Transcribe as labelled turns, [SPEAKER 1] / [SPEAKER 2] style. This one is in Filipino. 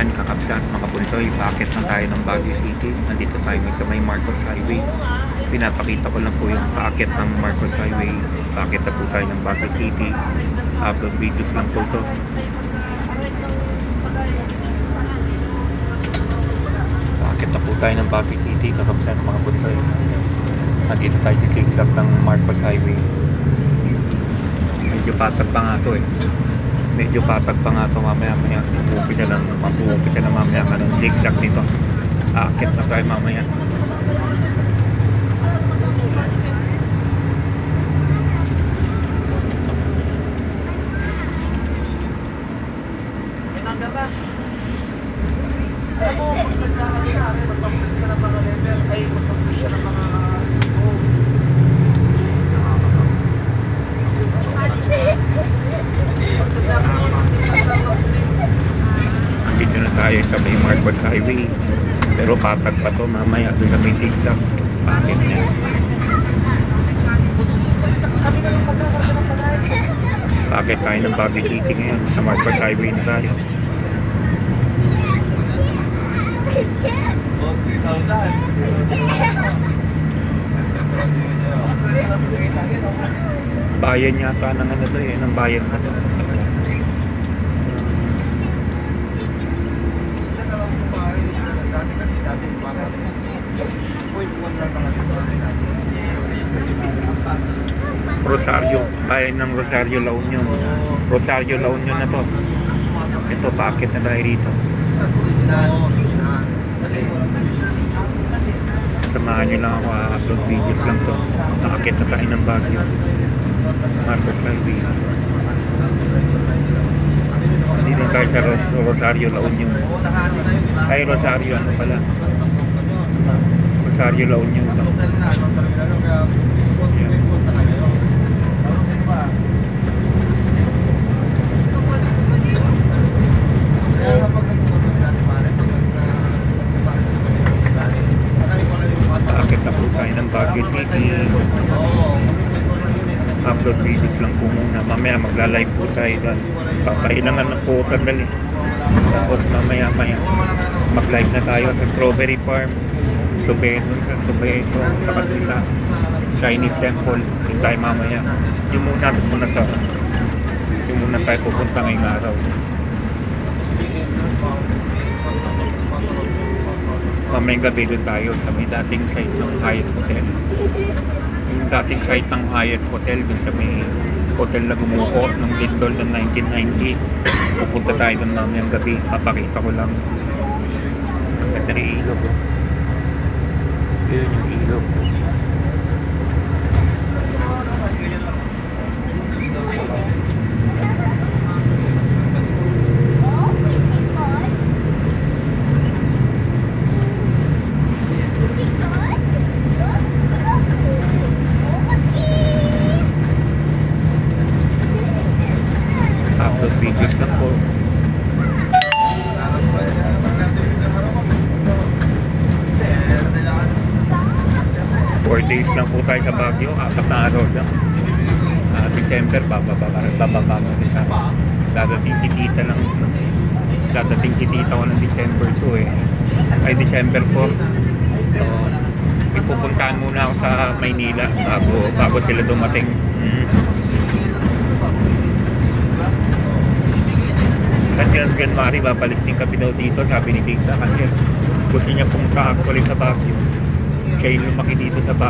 [SPEAKER 1] Yan, kakapsan mga bunsoy, bakit na tayo ng Baguio City? Nandito tayo sa may Marcos Highway. Pinapakita ko lang po yung paakit ng Marcos Highway. Bakit na po tayo ng Baguio City? Upload videos lang po to. Bakit na po tayo ng Baguio City? Kakapsan mga bunsoy. Nandito tayo sa zigzag ng Marcos Highway. Medyo patag pa nga to eh medyo patag pa nga ito mamaya maya uumpisa lang uumpisa na mamaya. Ka ng zigzag nito? Aakit na tayo mamaya?
[SPEAKER 2] Alam mo, pag sadya ka din namin, magpapagod ka ng mga resibo. Pag sadya ka naman, magpapagod ka ng mga
[SPEAKER 1] andito na tayo sa may Marcos Highway. Pero patag pa to mamaya doon sa may zigzag bakit niya?
[SPEAKER 2] Na
[SPEAKER 1] bakit tayo ng Baguio City ngayon? Sa Marcos Highway na tayo.
[SPEAKER 2] 3,000.
[SPEAKER 1] bayan yata ng ano to eh ng bayan na to
[SPEAKER 2] Siya na lang po pare dito. Dati kasi dati basa point one lang talaga dati dati.
[SPEAKER 1] Rosario bayan ng Rosario La Union. Rosario La Union na to. Ito paakit na tayo rito. Samahan nyo lang ako upload videos lang to. Nakakit na tayo ng Baguio. Marcos Highway dito tayo sa Ros- Rosario La Union. Ay Rosario ano pala? Rosario La Union. To
[SPEAKER 2] Total na, ano, terminal, kaya
[SPEAKER 1] Yeah.
[SPEAKER 2] punta na kayo. Tapos ano ba? Kaya nga pag nagpunta kami dati pare, pag nag- nagpapares kami dati, marami pala yung bata.
[SPEAKER 1] Paakit na po tayo ng Baguio
[SPEAKER 2] Oo.
[SPEAKER 1] upload videos lang po muna. Mamaya magla-live po tayo doon. Papailangan na po sandali tapos mamaya maya mag-live na tayo sa Strawberry Farm. Subeto sa Subeto sa kanila Chinese Temple. Yung tayo mamaya. Yung muna doon muna sa yung muna tayo pupunta ngayong araw mamayang gabi doon tayo. Sa may dating site ng Hyatt Hotel. Yung dating site ng Hyatt Hotel doon sa may hotel na gumuho ng Lindol ng 1990 pupunta tayo doon mamayang gabi. Papakita ko lang. Ng ilog. Yun yung ilog videos lang po 4 days lang po tayo sa Baguio apat na araw lang. Ah, December bababa bababa kami sa dadating si tita lang. Dadating si tita ko ng December 2 eh. Ay December 4 so ipupuntahan muna ako sa Maynila bago bago sila dumating. Mm. Kasi ang January babalik din kami daw dito sabi ni tita kasi gusto niya pumunta actually sa Baguio. Siya yung lumaki dito sa Baguio